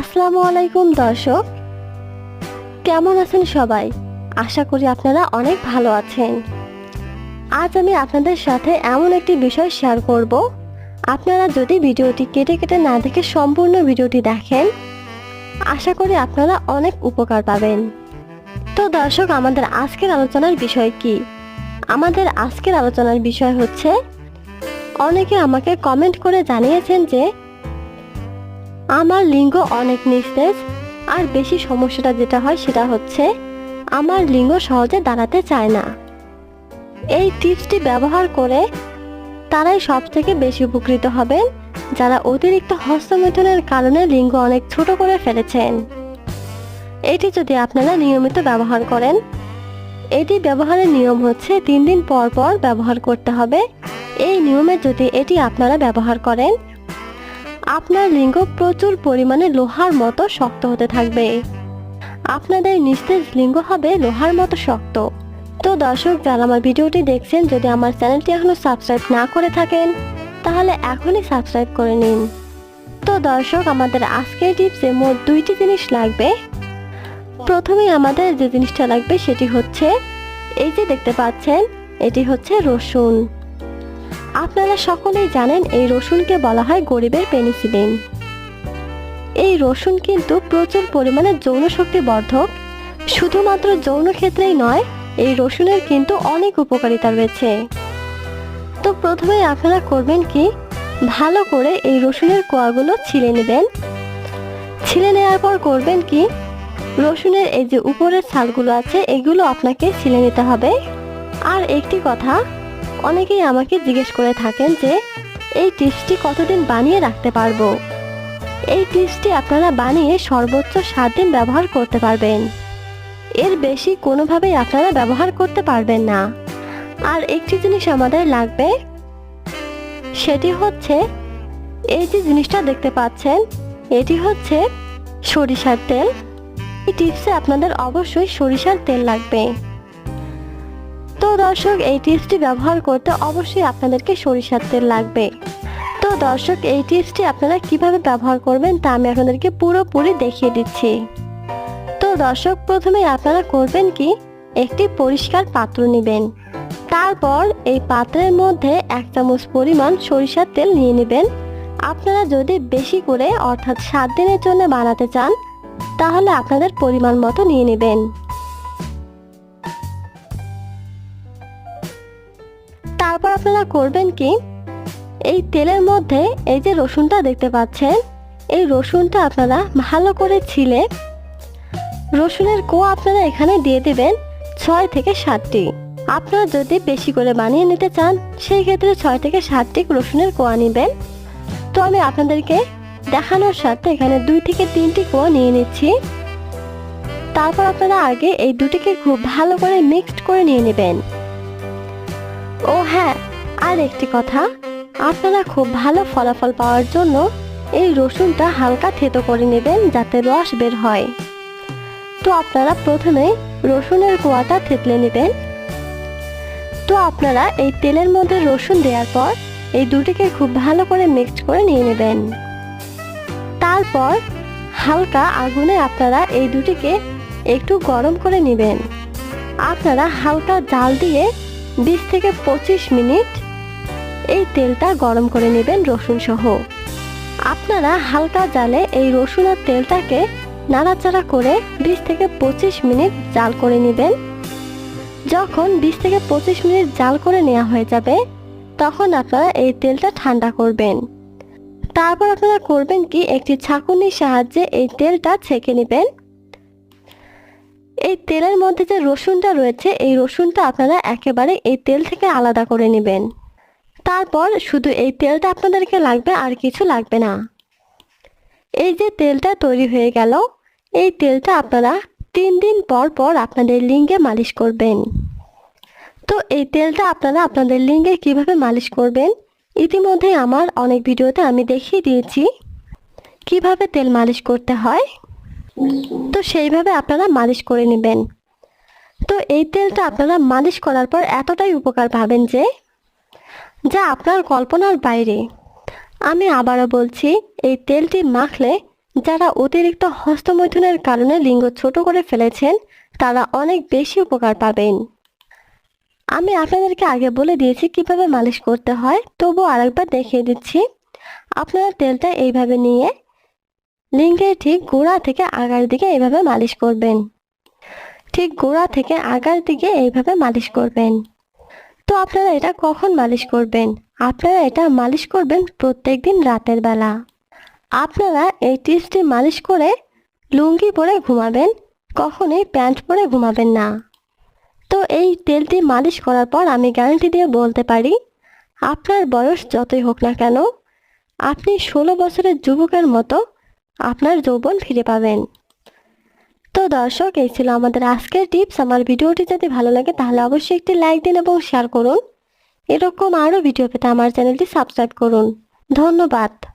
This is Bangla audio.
আসসালামু আলাইকুম, দর্শক। কেমন আছেন সবাই? আশা করি আপনারা অনেক ভালো আছেন। আজ আমি আপনাদের সাথে এমন একটি বিষয় শেয়ার করব। আপনারা যদি ভিডিওটি কেটে কেটে না দেখে সম্পূর্ণ ভিডিওটি দেখেন, আশা করি আপনারা অনেক উপকার পাবেন। তো দর্শক, আমাদের আজকের আলোচনার বিষয় কি? আমাদের আজকের আলোচনার বিষয় হচ্ছে, অনেকে আমাকে কমেন্ট করে জানিয়েছেন যে আমার লিঙ্গ অনেক নিস্তেজ, আর বেশি সমস্যাটা যেটা হয় সেটা হচ্ছে আমার লিঙ্গ সহজে দাঁড়াতে চায় না। এই টিপসটি ব্যবহার করে তারাই সব থেকে বেশি উপকৃত হবেন, যারা অতিরিক্ত হস্তমৈথুনের কারণে লিঙ্গ অনেক ছোট করে ফেলেছেন। এটি যদি আপনারা নিয়মিত ব্যবহার করেন, এটি ব্যবহারের নিয়ম হচ্ছে তিন দিন পর পর ব্যবহার করতে হবে। এই নিয়মে যদি এটি আপনারা ব্যবহার করেন আপনার লিঙ্গ প্রচুর পরিমাণে লোহার মতো শক্ত হতে থাকবে। আপনাদের নিস্তেজ লিঙ্গ হবে লোহার মতো শক্ত। তো দর্শক, যারা আমার ভিডিওটি দেখছেন, যদি আমার চ্যানেলটি এখনও সাবস্ক্রাইব না করে থাকেন, তাহলে এখনই সাবস্ক্রাইব করে নিন। তো দর্শক, আমাদের আজকের টিপসে মোট দুইটি জিনিস লাগবে। প্রথমেই আমাদের যে জিনিসটা লাগবে, সেটি হচ্ছে, এই যে দেখতে পাচ্ছেন, এটি হচ্ছে রসুন। আপনারা সকলেই জানেন এই রসুনকে বলা হয় গরিবের পেনিসিলিন। এই রসুন কিন্তু প্রচুর পরিমাণে যৌন শক্তি বর্ধক। শুধুমাত্র যৌন ক্ষেত্রেই নয়, এই রসুনের কিন্তু অনেক উপকারিতা রয়েছে। তো প্রথমে আপনারা করবেন কি? ভালো করে এই রসুনের কোয়াগুলো ছিলে নেবেন। ছিলে নেওয়ার পর করবেন কি? রসুনের এই যে উপরের ছালগুলো আছে, এগুলো আপনাকে ছিলে নিতে হবে। আর একটি কথা অনেকেই আমাকে জিজ্ঞেস করে থাকেন যে, এই টিপসটি কতদিন বানিয়ে রাখতে পারব? এই টিপসটি আপনারা বানিয়ে সর্বোচ্চ সাত দিন ব্যবহার করতে পারবেন। এর বেশি কোনোভাবেই আপনারা ব্যবহার করতে পারবেন না। আর একটি জিনিস আমাদের লাগবে, সেটি হচ্ছে, এই যে জিনিসটা দেখতে পাচ্ছেন, এটি হচ্ছে সরিষার তেল। এই টিপসে আপনাদের অবশ্যই সরিষার তেল লাগবে। তো দর্শক, এই টিপসটি ব্যবহার করতে অবশ্যই আপনাদেরকে সরিষার তেল লাগবে। তো দর্শক, এই টিপসটি আপনারা কীভাবে ব্যবহার করবেন তা আমি আপনাদেরকে পুরোপুরি দেখিয়ে দিচ্ছি। তো দর্শক, প্রথমে আপনারা করবেন কি? একটি পরিষ্কার পাত্র নেবেন। তারপর এই পাত্রের মধ্যে এক চামচ পরিমাণ সরিষার তেল নিয়ে নেবেন। আপনারা যদি বেশি করে, অর্থাৎ সাত দিনের জন্য বানাতে চান, তাহলে আপনাদের পরিমাণ মতো নিয়ে নেবেন। তারপর আপনারা করবেন কি? এই তেলের মধ্যে এই যে রসুনটা দেখতে পাচ্ছেন, এই রসুনটা আপনারা ভালো করে ছিলে রসুনের কোয়া আপনারা এখানে দিয়ে দেবেন ছয় থেকে সাতটি। আপনারা যদি বেশি করে বানিয়ে নিতে চান, সেই ক্ষেত্রে ছয় থেকে সাতটি রসুনের কোয়া নেবেন। তো আমি আপনাদেরকে দেখানোর সাথে এখানে দুই থেকে তিনটি কোয়া নিয়ে নিচ্ছি। তারপর আপনারা আগে এই দুটিকে খুব ভালো করে মিক্সড করে নিয়ে নেবেন। ও হ্যাঁ আর একটি কথা। আপনারা খুব ভালো ফলাফল পাওয়ার জন্য এই রসুনটা হালকা থেতো করে নেবেন যাতে রস বের হয়। তো আপনারা প্রথমে রসুনের কোয়াটা থেতলে নেবেন। তো আপনারা এই তেলের মধ্যে রসুন দেওয়ার পর এই দুটিকে খুব ভালো করে মিক্সড করে নিয়ে নেবেন। তারপর হালকা আগুনে আপনারা এই দুটিকে একটু গরম করে নেবেন। আপনারা হালকা জাল দিয়ে বিশ থেকে পঁচিশ মিনিট। এই তেলটা গরম করে নেবেন রসুন সহ। আপনারা হালকা জালে এই রসুন আর তেলটাকে নাড়াচাড়া করে বিশ থেকে পঁচিশ মিনিট জাল করে নেবেন। যখন বিশ থেকে পঁচিশ মিনিট জাল করে নেওয়া হয়ে যাবে, তখন আপনারা এই তেলটা ঠান্ডা করবেন। তারপর আপনারা করবেন কি, একটি ছাঁকুনির সাহায্যে এই তেলটা ছেঁকে নেবেন। এই তেলের মধ্যে যে রসুনটা রয়েছে, এই রসুনটা আপনারা একেবারে এই তেল থেকে আলাদা করে নেবেন। তারপর শুধু এই তেলটা আপনাদেরকে লাগবে, আর কিছু লাগবে না। এই যে তেলটা তৈরি হয়ে গেল, এই তেলটা আপনারা তিন দিন পর পর আপনাদের লিঙ্গে মালিশ করবেন। তো এই তেলটা আপনারা আপনাদের লিঙ্গে কীভাবে মালিশ করবেন ইতিমধ্যে আমার অনেক ভিডিওতে আমি দেখিয়ে দিয়েছি। কীভাবে তেল মালিশ করতে হয় তো সেইভাবে আপনারা মালিশ করে নেবেন। তো এই তেলটা আপনারা মালিশ করার পর এতটাই উপকার পাবেন যে, যা আপনার কল্পনার বাইরে। আমি আবারও বলছি, এই তেলটি মাখলে যারা অতিরিক্ত হস্তমৈথুনের কারণে লিঙ্গ ছোট করে ফেলেছেন, তারা অনেক বেশি উপকার পাবেন। আমি আপনাদেরকে আগে বলে দিয়েছি কীভাবে মালিশ করতে হয় তবু আরেকবার দেখিয়ে দিচ্ছি। আপনারা তেলটা এইভাবে নিয়ে লিঙ্গের ঠিক গোড়া থেকে আগার দিকে এইভাবে মালিশ করবেন। ঠিক গোড়া থেকে আগার দিকে এইভাবে মালিশ করবেন। তো আপনারা এটা কখন মালিশ করবেন? আপনারা এটা মালিশ করবেন প্রত্যেকদিন রাতের বেলা। আপনারা এই টিপসটি মালিশ করে লুঙ্গি পরে ঘুমাবেন, কখনোই প্যান্ট পরে ঘুমাবেন না। তো এই তেলটি মালিশ করার পর আমি গ্যারান্টি দিয়ে বলতে পারি, আপনার বয়স যতই হোক না কেন, আপনি ষোলো বছরের যুবকের মতো আপনার যৌবন ফিরে পাবেন। তো দর্শক, এই ছিল আমাদের আজকের টিপস। আমার ভিডিওটি যদি ভালো লাগে, তাহলে অবশ্যই একটি লাইক দিন এবং শেয়ার করুন। এরকম আরও ভিডিও পেতে আমার চ্যানেলটি সাবস্ক্রাইব করুন। ধন্যবাদ।